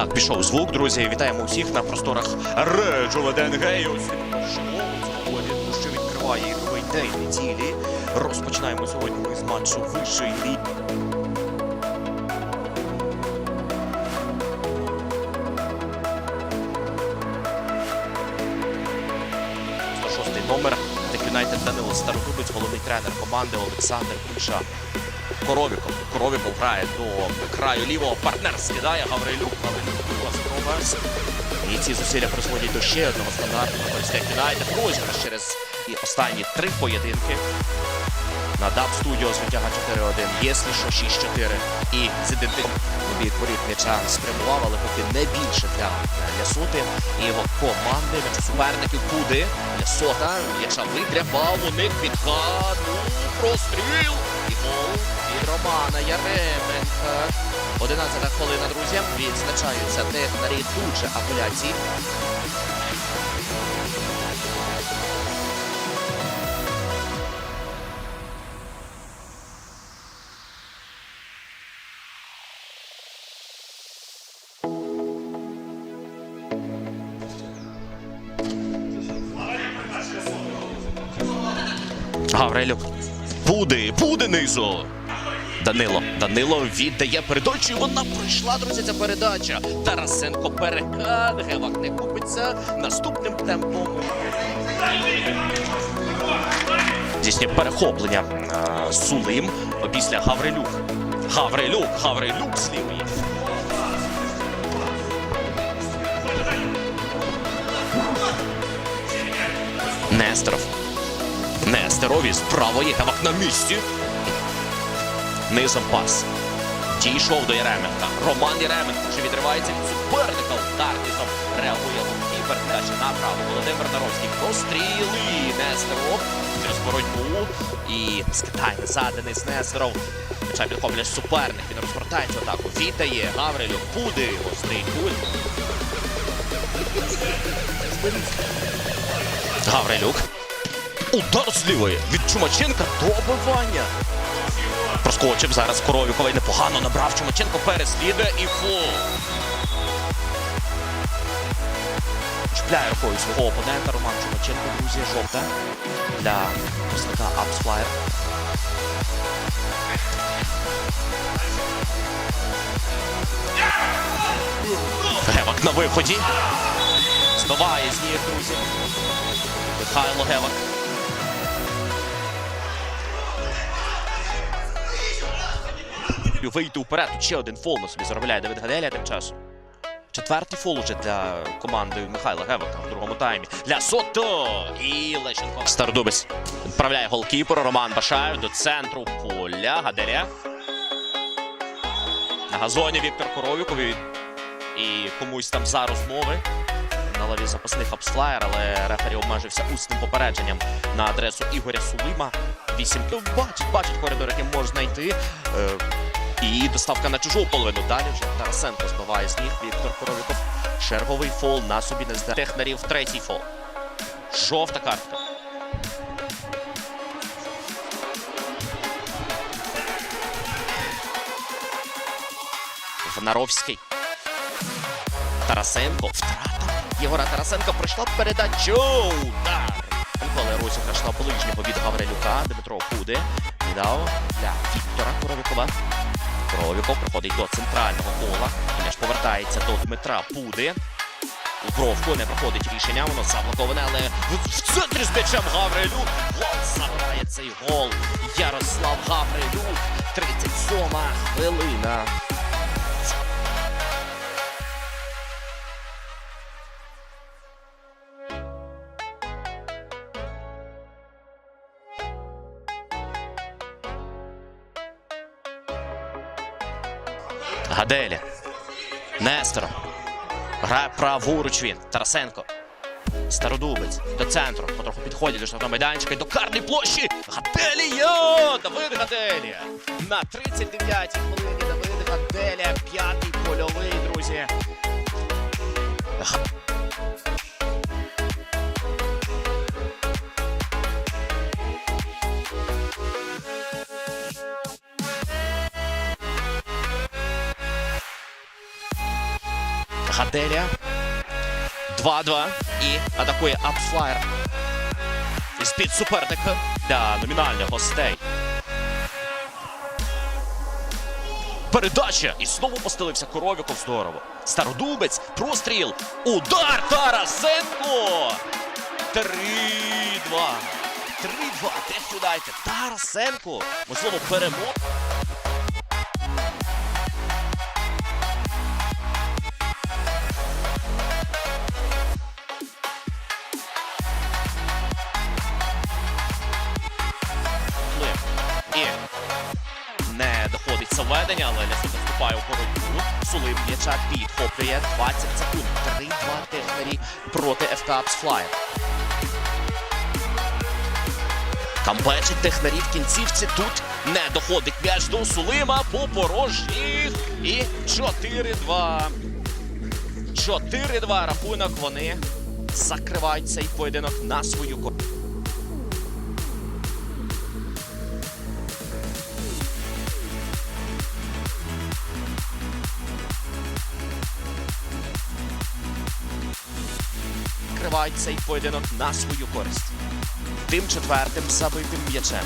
Так, пішов звук, друзі. Вітаємо усіх на просторах Реджо Денгею. Що відкриває ігровий день неділі. Розпочинаємо сьогодні ми з матчу вищої ліги. Шостий номер Тек Юнайтед Данило Стародубець, головний тренер команди Олександр Кульша. Коровіков. Коровіков грає до краю лівого. Партнер скидає Гаврилюк. Гаврилюк спроба. І ці зусилля призводять до ще одного стандарту на користь Юнайтед. Розіграш через останні три поєдинки. На Даб Студіо з витяга 4-1. Єслі що 6-4. І з ідентичним бік воріт м'яча спрямував, але поки не більше для Лясоти і його команди. Суперників куди. Лясота. М'яча витряпав. У них підхат. Ну, Простріл. Від Романа Яременка. 11 хвилина, друзі. Відзначаються технарі тут же апеляції. Гаврилюк. Буде, буде низу. Данило. Данило віддає передачу. і Вона пройшла, друзі, ця передача. Тарасенко перекат. Гевак не купиться. Наступним темпом. Здійснює перехоплення Сулим після Гаврилюк. Гаврилюк, Гаврилюк з лівої. Нестерові з правої Гевак на місці. Низом пас. Дійшов до Яременка. Роман Яременко вже відривається від суперника. Удар низом реагує і передача направо. Володимир Наровський. Простріли. Нестеров через боротьбу. І скидає назад Денис Нестеров. Меча підхоплює суперник. Він розгортається атаку. Віддає Гаврилюк. Буде гострий куль. Гаврилюк. Удар з лівої від Чумаченка добивання. Проскочив зараз Коровіковий непогано набрав Чумаченко переслідує і фол. Чіпляє рукою свого опонента Роман Чумаченко, друзі, жовта для представника Апсфлаєр. Гевак на виході. Збиває з ніг, друзі. Михайло Гевак. Вийти вперед. Ще один фол на собі заробляє Давид Гаделя тим часом. Четвертий фол уже для команди Михайла Гевака в другому таймі. Для Сото і Лещенко. Стародубець відправляє голкіпер Роман Башаєв до центру поля. Гаделя. На газоні Віктор Коровікові. І комусь там за розмови. На лаві запасних апсфлаєр, але рефері обмежився усним попередженням на адресу Ігоря Сулима. Вісім бачить, бачить коридор, яким може знайти. І доставка на чужу половину. Далі вже Тарасенко збиває з ніг. Віктор Коровіков. Черговий фол на собі не здає. Технарів третій фол. Жовта картка. Внаровський. Тарасенко. Втрата. Єгора Тарасенко пройшла передачу. Удар. Коли розіграш на ближнього від Гаврилюка. Дмитро Худи. Віддав для Віктора Коровікова. Коровіков приходить до центрального кола. І м'яч повертається до Дмитра Пуди. У бровку не проходить рішення, воно заблоковане, але в центрі з м'ячем Гаврилюк. Гол забирає цей гол. Ярослав Гаврилюк. 37 хвилина. Гаделя. Нестор. Грає праворуч він. Тарасенко. Стародубець до центру. Потроху підходять до штрафного майданчика і до карної площі. Гаделія! Давид Гаделія. На 39-й хвилині Давид Гаделія. П'ятий польовий, друзі. Хаделія. 2-2. І атакує апфлаєр. Із-під суперника для номінальних гостей. Передача! І знову постелився Коровіков здорово. Стародубець, простріл, удар Тарасенко! 3-2. 3-2. Теж юнайтед. Тарасенко. Можливо, перемог. Доходить ведення, але Лясута вступає у боротьбу. Сулим м'яча підхоплює 20 секунд. 3-2 технері проти FK Upsflyer. Камбечить технарі в кінцівці. Тут не доходить м'яч до Сулима по порожніх. І 4-2. 4-2 рахунок. Вони закривають цей поєдинок на свою користь. Закривають цей поєдинок на свою користь. Тим четвертим забитим м'ячем.